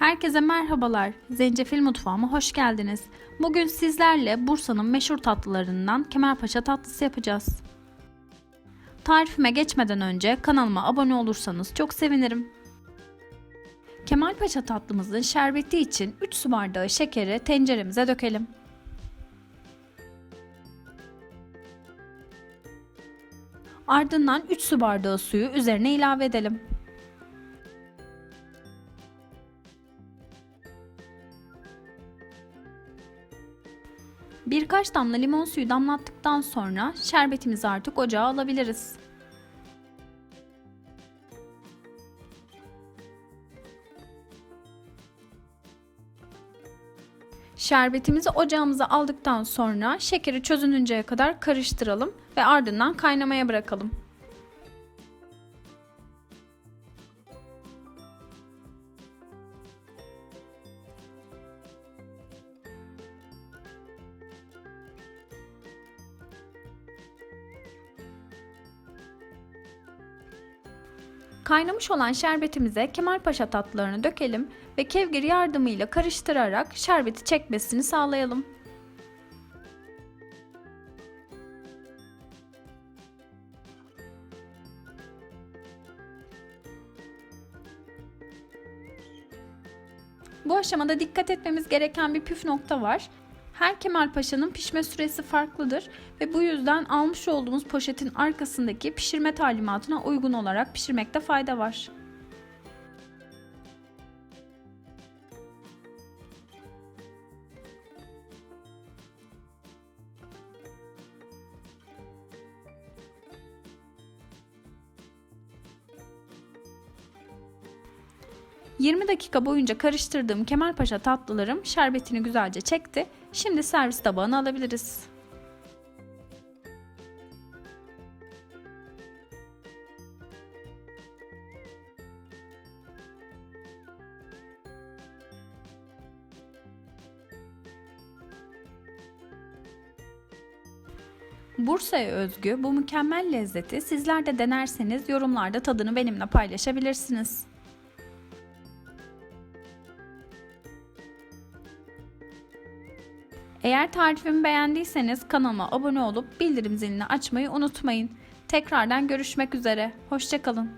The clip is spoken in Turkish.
Herkese merhabalar. Zencefil mutfağıma hoş geldiniz. Bugün sizlerle Bursa'nın meşhur tatlılarından Kemalpaşa tatlısı yapacağız. Tarifime geçmeden önce kanalıma abone olursanız çok sevinirim. Kemalpaşa tatlımızın şerbeti için 3 su bardağı şekeri tenceremize dökelim. Ardından 3 su bardağı suyu üzerine ilave edelim. Birkaç damla limon suyu damlattıktan sonra şerbetimizi artık ocağa alabiliriz. Şerbetimizi ocağımıza aldıktan sonra şekeri çözününceye kadar karıştıralım ve ardından kaynamaya bırakalım. Kaynamış olan şerbetimize Kemalpaşa tatlılarını dökelim ve kevgir yardımıyla karıştırarak şerbeti çekmesini sağlayalım. Bu aşamada dikkat etmemiz gereken bir püf nokta var. Her Kemal Paşa'nın pişme süresi farklıdır ve bu yüzden almış olduğumuz poşetin arkasındaki pişirme talimatına uygun olarak pişirmekte fayda var. ...20 dakika boyunca karıştırdığım Kemalpaşa tatlılarım şerbetini güzelce çekti. Şimdi servis tabağına alabiliriz. Bursa'ya özgü bu mükemmel lezzeti sizler de denerseniz yorumlarda tadını benimle paylaşabilirsiniz. Eğer tarifimi beğendiyseniz kanalıma abone olup bildirim zilini açmayı unutmayın. Tekrardan görüşmek üzere. Hoşçakalın.